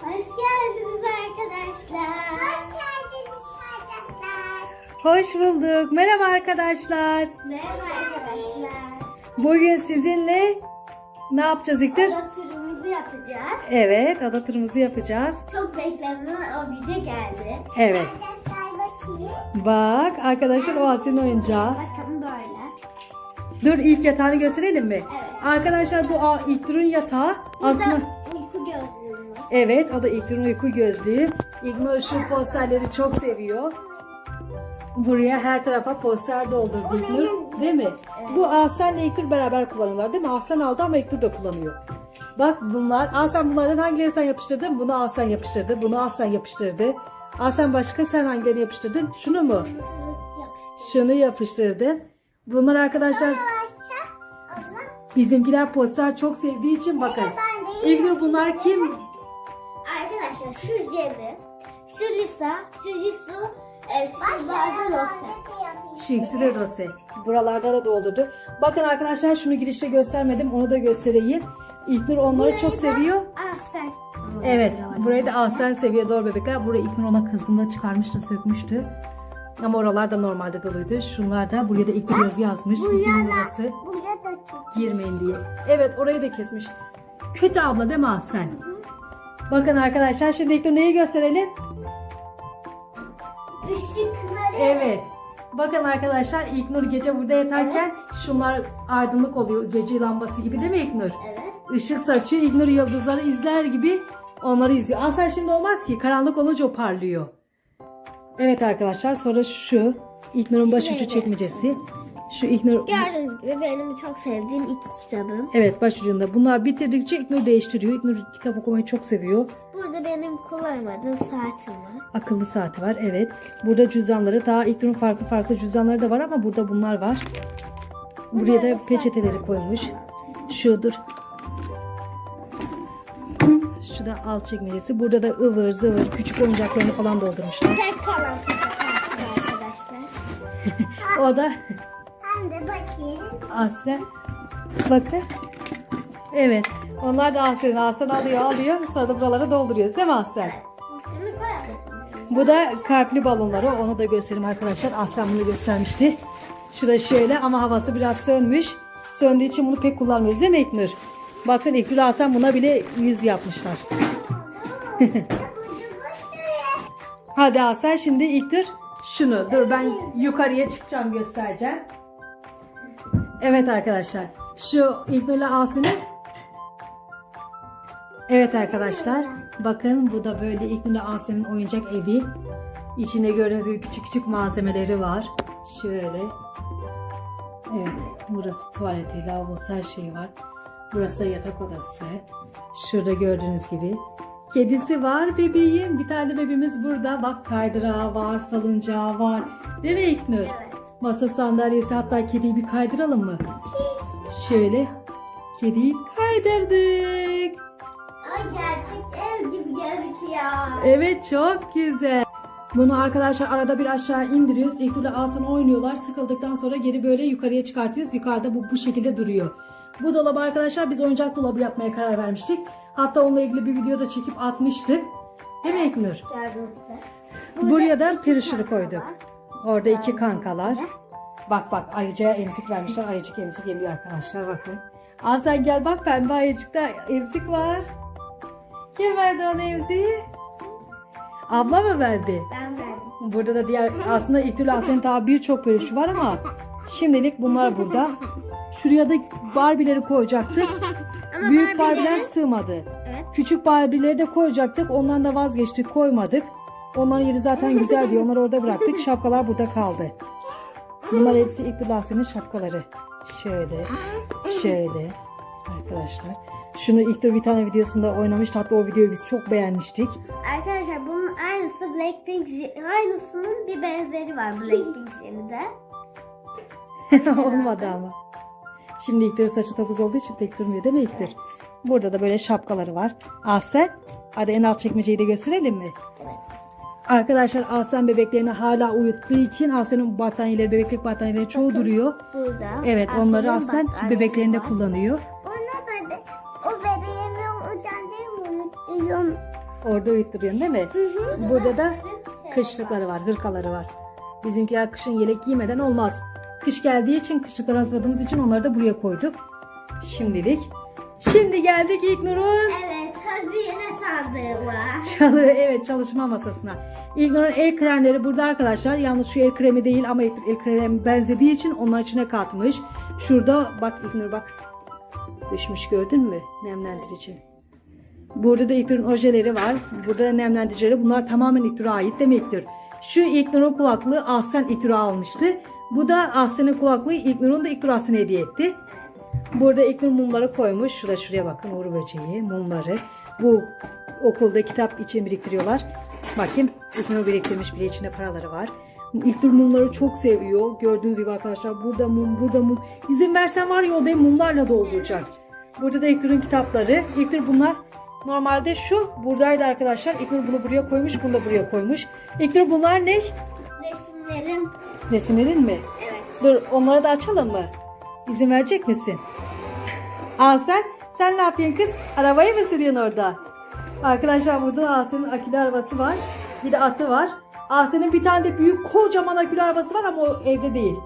Hoş geldiniz arkadaşlar. Hoş geldiniz çocuklar. Hoş bulduk. Merhaba arkadaşlar. Merhaba arkadaşlar. Bugün sizinle ne yapacağız İktir? Ada turumuzu yapacağız. Evet, ada turumuzu yapacağız. Çok beklenen o video geldi. Evet. Arkadaşlar bakayım. Bak arkadaşlar o Asya'nın oyuncağı. Bakın böyle. Dur ilk yatağını gösterelim mi? Evet. Arkadaşlar bu İlknur'un yatağı. Aslında uyku gözlüğüm var. evet o da İlknur'un uyku gözlüğü. İlknur şu posterleri çok seviyor. Buraya her tarafa poster doldurdu İlknur. Değil mi? Evet. Bu Aslan ile İlknur beraber kullanıyorlar değil mi? Aslan aldı ama İlknur da kullanıyor. Bak bunlar. Aslan bunlardan hangileri sen yapıştırdın? Bunu Aslan yapıştırdı. Bunu Aslan yapıştırdı. Aslan başka sen hangilerini yapıştırdın? Şunu mu? Şunu yapıştırdı. Bunlar arkadaşlar bizimkiler poster çok sevdiği için bakın. İlknur bunlar kim? Arkadaşlar şu Cem'i, şu Lisa, şu Jisoo, e, Rose. Şu ikisi de Rose. Buralarda da doldurdu. Bakın arkadaşlar şunu girişte göstermedim. Onu da göstereyim. İlknur onları çok seviyor. Ah sen. Evet. Burayı da Aslen seviyor doğru bebekler. Burayı İlknur ona kızdığında çıkarmıştı, sökmüştü. Ama oralar da normalde doluydu. Şunlar da buraya da İlknur yazı yazmış. İlknur'un odası. Buraya da çok. Girmeyin diye. Evet orayı da kesmiş. Kötü abla değil mi Aslen? Bakın arkadaşlar şimdi İlknur neyi gösterelim? Işıkları. Evet. Bakın arkadaşlar İlknur gece burada yatarken şunlar aydınlık oluyor. Gece lambası gibi değil mi İlknur? Evet. Işık saçıyor. İlknur yıldızları izler gibi onları izliyor. Aslen şimdi olmaz ki. Karanlık olunca o parlıyor. Evet arkadaşlar sonra şu İlknur'un başucu çekmecesi. Şu İlknur Gördüğünüz gibi benim çok sevdiğim iki kitabım. Evet başucunda. Bunlar bitirdikçe İlknur değiştiriyor. İlknur kitap okumayı çok seviyor. Burada benim kullanmadığım saatim var. Akıllı saati var evet. Burada cüzdanları daha İlknur'un farklı farklı cüzdanları da var ama burada bunlar var. Buraya da peçeteleri koymuş. Şudur. Şu da alt çekmecesi. Burada da ıvır zıvır küçük oyuncaklarını falan doldurmuşlar. Tek kalan arkadaşlar. O da de bakayım. Aslen. Bakın. Evet. Onlar da Aslen. Aslen alıyor alıyor. Sonra da buralara dolduruyoruz değil mi? Şimdi koyalım. Bu da kalpli balonları. Onu da göstereyim arkadaşlar. Aslen bunu göstermişti. Şu da şöyle ama havası biraz sönmüş. Söndüğü için bunu pek kullanmıyoruz değil mi İknur? Bakın İknur Aslen buna bile yüz yapmışlar. Hadi Aslen şimdi İknur şunu. Dur ben yukarıya çıkacağım göstereceğim. Evet arkadaşlar. Şu İlknur'la Aslı'nın Evet arkadaşlar. Bakın bu da böyle İlknur'la Aslı'nın oyuncak evi. İçinde gördüğünüz gibi küçük küçük malzemeleri var. Şöyle. Evet. Burası tuvaleti, lavabosu her şey var. Burası da yatak odası. Şurada gördüğünüz gibi. Kedisi var bebeğim. Bir tane bebeğimiz burada. Bak kaydırağı var, salıncağı var. Değil mi İlknur? Evet. Masa sandalyesi hatta kediyi bir kaydıralım mı? Şöyle kediyi kaydırdık. Ay gerçek ev gibi gözüküyor. Evet çok güzel. Bunu arkadaşlar arada bir aşağı indiriyoruz. İlk türlü asana oynuyorlar. Sıkıldıktan sonra geri böyle yukarıya çıkartıyoruz. Yukarıda bu bu şekilde duruyor. Bu dolabı arkadaşlar biz oyuncak dolabı yapmaya karar vermiştik. Hatta onunla ilgili bir video da çekip atmıştık. Değil mi gibi. Buraya da kirişini koyduk. Orada iki kankalar. Bak bak ayıcıya emzik vermişler. Ayıcık emzik yemiyor arkadaşlar bakın. Aslan gel bak pembe ayıcıkta emzik var. Kim verdi ona emziği? Abla mı verdi? Ben verdim. Burada da diğer aslında İktül Aslen daha birçok bölüşü var ama şimdilik bunlar burada. Şuraya da Barbie'leri koyacaktık. Ama Büyük Barbie'ler sığmadı. Evet. Küçük Barbie'leri de koyacaktık. Ondan da vazgeçtik koymadık. Onların yeri zaten güzel diye onları orada bıraktık. Şapkalar burada kaldı. Bunlar hepsi İktül Aslen'in şapkaları. Şöyle, şöyle arkadaşlar. Şunu ilk bir tane videosunda oynamıştı. Hatta o videoyu biz çok beğenmiştik. Arkadaşlar bunun aynısı Blackpink aynısının bir benzeri var Blackpink de. Olmadı ama. Şimdi İlknur'un saçı topuz olduğu için pek durmuyor değil mi İlknur? Burada da böyle şapkaları var. Aslen, hadi en alt çekmeceyi de gösterelim mi? Evet. Arkadaşlar Aslen bebeklerini hala uyuttuğu için Aslen'in battaniyeleri, bebeklik battaniyeleri çoğu duruyor. Burada. Evet onları Aslanın Aslen battaniyeleri bebeklerinde var. kullanıyor. Ona bebe o bebeğimi uyutuyorum. Orada uyutturuyorsun değil mi? Burada da kışlıkları var, hırkaları var. Bizimkiler kışın yelek giymeden olmaz. Kış geldiği için kışlıkları hazırladığımız için onları da buraya koyduk. Şimdilik. Şimdi geldik İlknur'un Evet, hazine sandığı var. çalı evet çalışma masasına. İlknur'un el kremleri burada arkadaşlar. Yalnız şu el kremi değil ama el, kremi benzediği için onun içine katmış. Şurada bak İlknur bak. Düşmüş gördün mü? Nemlendirici. Burada da İlknur'un ojeleri var. Burada da nemlendiricileri. Bunlar tamamen İlknur'a ait demektir. Şu İlknur'un kulaklığı Ahsen İlknur'a almıştı. Bu da Ahsen'in kulaklığı İlknur'un da İlknur Ahsen'e hediye etti. Burada İlknur mumları koymuş. Şurada şuraya bakın uğur böceği, mumları. Bu okulda kitap için biriktiriyorlar. Bakayım İlknur biriktirmiş bile içinde paraları var. İlknur mumları çok seviyor. Gördüğünüz gibi arkadaşlar burada mum, burada mum. İzin versen var ya odayı mumlarla dolduracak. Burada da İlknur'un kitapları. İlknur bunlar normalde şu buradaydı arkadaşlar. İlknur bunu buraya koymuş, bunu da buraya koymuş. İlknur bunlar ne? Resimlerin mi? Evet. Dur onları da açalım mı? İzin verecek misin? Al sen. Sen ne yapıyorsun kız? Arabayı mı sürüyorsun orada? Arkadaşlar burada Asen'in akülü arabası var. Bir de atı var. Asen'in bir tane de büyük kocaman akülü arabası var ama o evde değil.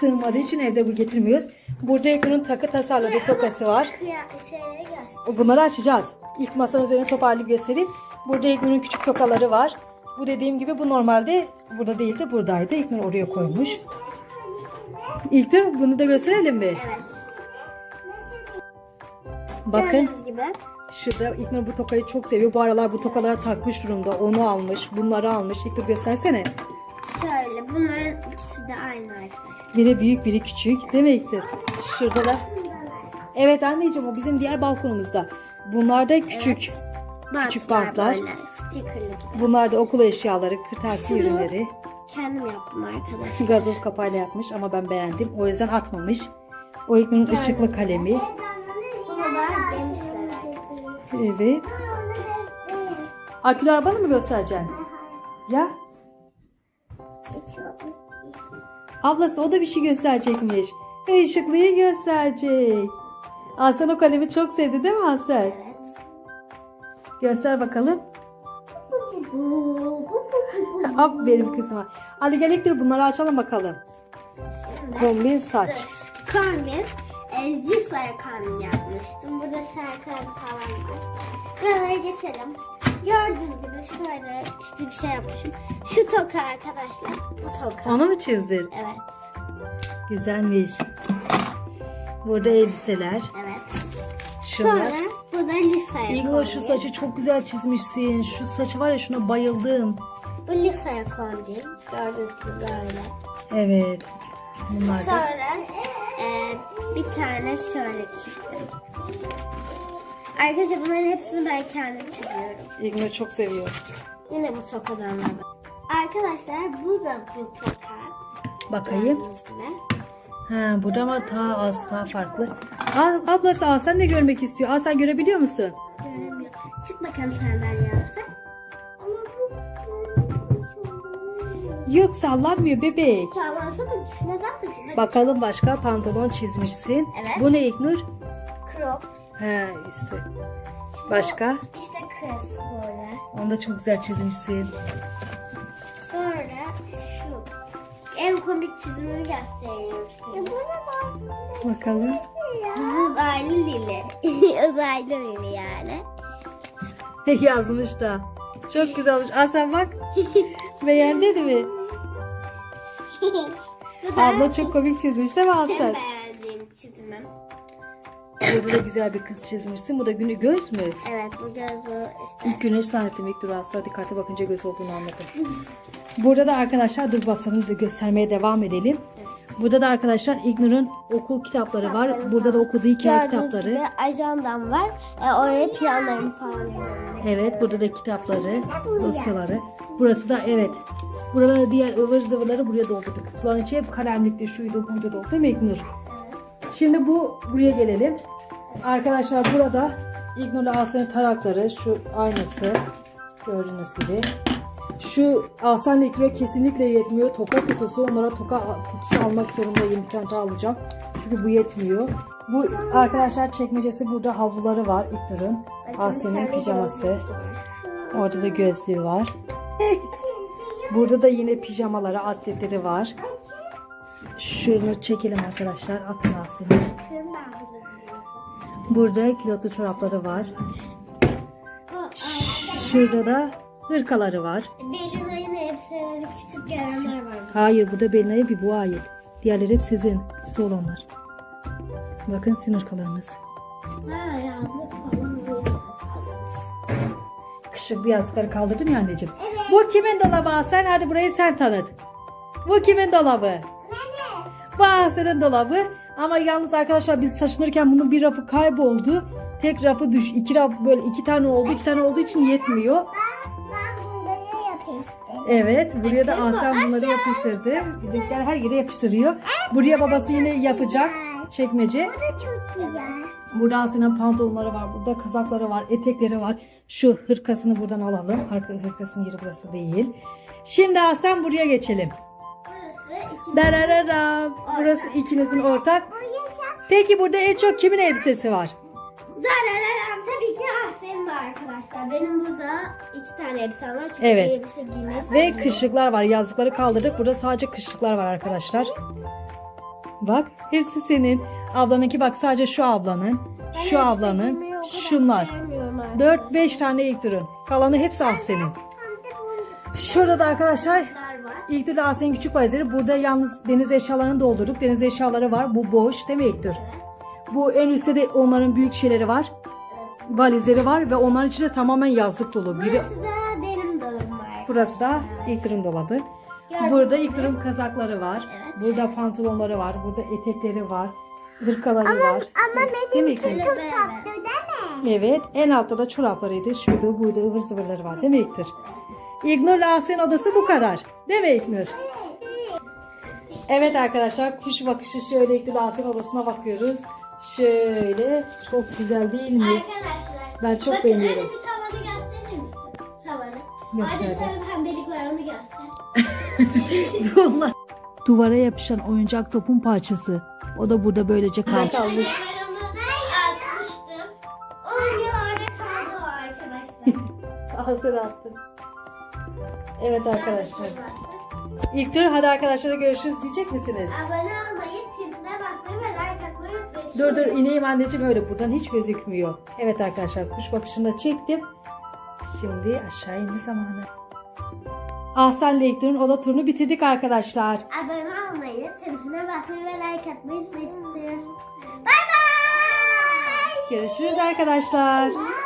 Sığmadığı için evde bu getirmiyoruz. Burada Ekran'ın takı tasarladığı tokası var. Bunları açacağız. İlk masanın üzerine toparlayıp göstereyim. Burada İlknur'un küçük tokaları var. Bu dediğim gibi bu normalde burada değil de buradaydı. İlknur oraya koymuş. İlknur bunu da gösterelim mi? Evet. Bakın gibi. şurada İlknur bu tokayı çok seviyor. Bu aralar bu tokalara takmış durumda. Onu almış, bunları almış. İlknur göstersene. Şöyle bunların ikisi de aynı arkadaşlar. Biri büyük, biri küçük. Değil mi İlknur? Şurada da. Evet anneciğim o bizim diğer balkonumuzda. Bunlar da küçük. Küçük bantlar. Böyle stickerlı gibi. Bunlar da okul eşyaları, kırtasiye Şunu- ürünleri. Kendim yaptım arkadaşlar. Gazoz kapağıyla yapmış ama ben beğendim. O yüzden atmamış. O İlknur'un ışıklı kalemi. Evet. Akülü arabanı mı göstereceksin? Ya ablası o da bir şey gösterecekmiş. Işıklıyı gösterecek. Hasan o kalemi çok sevdi değil mi Hasan? Evet. Göster bakalım. Aferin kızıma. Hadi gel İlknur bunları açalım bakalım. Kombin saç. Kombin. E, Zisa'ya kombin yapmıştım. Burada şarkılar falan var. Buralara geçelim. Gördüğünüz gibi şöyle işte bir şey yapmışım. Şu toka arkadaşlar. Bu toka. Onu mu çizdin? Evet. Güzelmiş. Burada elbiseler. Evet. Şunlar. Sonra da Lisa'ya İlknur kombin. şu saçı çok güzel çizmişsin. Şu saçı var ya şuna bayıldım. Bu Lisa'ya kombin. Gördüğünüz gibi böyle. Evet. Bunlar da. Sonra e, bir tane şöyle çizdim. Arkadaşlar bunların hepsini ben kendim çiziyorum. İlknur çok seviyor. Yine bu tokadan var. Arkadaşlar bu da bu toka. Bakayım. Gördüğünüz gibi. Ha, bu da ama daha az daha farklı. Al, ablası al sen de görmek istiyor. Al sen görebiliyor musun? Göremiyorum. Çık bakalım sandalye alsak. Yok sallanmıyor bebek. Çalmansa da düşmez ablacığım. Bakalım başka pantolon çizmişsin. Evet. Bu ne İlknur? Crop. He üstü. Başka? İşte kız böyle. Onu da çok güzel çizmişsin. Çizimimi gösteriyorum size. Ne Bakalım. Uzaylı Lili. Uzaylı Lili yani. Yazmış da. Çok güzel olmuş. Al sen bak. Beğendin mi? Abla çok komik çizmiş değil mi çizimim. Burada da güzel bir kız çizmişsin. Bu da günü göz mü? Evet bu gözü işte. İlk güneş zannettim ilk durağı sonra dikkatli bakınca göz olduğunu anladım. Burada da arkadaşlar dur basanı da göstermeye devam edelim. Burada da arkadaşlar İgnur'un okul kitapları var. Burada da okuduğu hikaye Gördüğünüz kitapları. gibi ajandam var. E, oraya planlarını falan yazıyorum. Evet burada da kitapları, dosyaları. Burası da evet. Burada diğer ıvır zıvırları buraya doldurduk. Kutuların içi hep kalemlikti, şuydu, buydu doldu değil mi İgnur? Şimdi bu buraya gelelim. Arkadaşlar burada İgnur'la Aslan'ın tarakları, şu aynası gördüğünüz gibi. Şu Aslan'la İgnur'a kesinlikle yetmiyor. Toka kutusu. Onlara toka kutusu almak zorundayım. Bir tane alacağım. Çünkü bu yetmiyor. Bu arkadaşlar çekmecesi burada havluları var İknur'un. Asya'nın pijaması. Orada da gözlüğü var. Burada da yine pijamaları, atletleri var. Şunu çekelim arkadaşlar. Atın Asya'nın. Burada. Burada kilotlu çorapları var. Şurada da hırkaları var. Belinay'ın elbiseleri küçük gelenler var. Hayır bu da Belina'ya bir bu ait. Diğerleri hep sizin. Size olanlar. Bakın sizin hırkalarınız. Ha yazlık falan böyle. Kışıklı yazlıkları kaldırdım ya anneciğim. Evet. Bu kimin dolabı? Sen hadi burayı sen tanıt. Bu kimin dolabı? Nene. Bu Asya'nın dolabı. Ama yalnız arkadaşlar biz taşınırken bunun bir rafı kayboldu. Tek rafı düş. iki raf böyle iki tane oldu. iki tane olduğu için yetmiyor. Ben, ben bunları yapıştım. Evet, buraya da Aslan bunları yapıştırdı. Bizimkiler her yere yapıştırıyor. Buraya babası yine yapacak çekmece. Bu da çok güzel. Burada Asya'nın pantolonları var, burada kazakları var, etekleri var. Şu hırkasını buradan alalım. Hırkasının yeri burası değil. Şimdi Aslan buraya geçelim. Burası iki. Darararam. Burası ikinizin ortak. Peki burada en çok kimin elbisesi var? Darararam tabii ki ah senin de arkadaşlar. Benim burada iki tane elbisem var. Çünkü Evet. elbise Ve kışlıklar var. Yazlıkları kaldırdık. Burada sadece kışlıklar var arkadaşlar. Bak hepsi senin. Ablanınki bak sadece şu ablanın. Ben Şu ablanın. Şunlar. sevmiyorum artık. 4-5 tane ilk durun. Kalanı hepsi ah senin. Hem de bunlar Şurada da arkadaşlar var. İlknur Asya'nın küçük valizleri. Burada yalnız deniz eşyalarını doldurduk. Deniz eşyaları var. Bu boş değil mi İlknur? Bu en üstte de onların büyük şeyleri var. Valizleri var ve onların içinde tamamen yazlık dolu. Biri Burası da benim dolabım var. burası da İlknur'un dolabı. Gördün Burada mü? İlknur'un kazakları var. Evet. Burada pantolonları var. Burada etekleri var. Hırkaları var. Ama Değil mi İlknur? çok tatlı değil mi? Evet. En altta da çoraplarıydı. Şurada burada ıvır zıvırları var. Değil mi İlknur? İlknur'la Asya'nın odası bu kadar. Değil mi İlknur? Evet arkadaşlar kuş bakışı şöyle İlknur'la Asya'nın odasına bakıyoruz. Şöyle çok güzel değil mi? Arkadaşlar. Ben çok bakın, beğeniyorum. Bakın bir tavanı gösterir misin? Tavanı. Gösterdim. Orada bir pembelik var onu göster. Bunlar. Duvara yapışan oyuncak topun parçası. O da burada böylece kaldı. Ben onu atmıştım. Evet arkadaşlar. İlk dur hadi arkadaşlara görüşürüz diyecek misiniz? Abone olmayı, tintine basmayı ve like atmayı unutmayın. Dur dur ineyim anneciğim öyle buradan hiç gözükmüyor. Evet arkadaşlar kuş bakışını da çektim. Şimdi aşağı inme zamanı. Ahsen Lektur'un oda turunu bitirdik arkadaşlar. Abone olmayı, tintine basmayı ve like atmayı unutmayın. Bay bay. Görüşürüz arkadaşlar. Bye.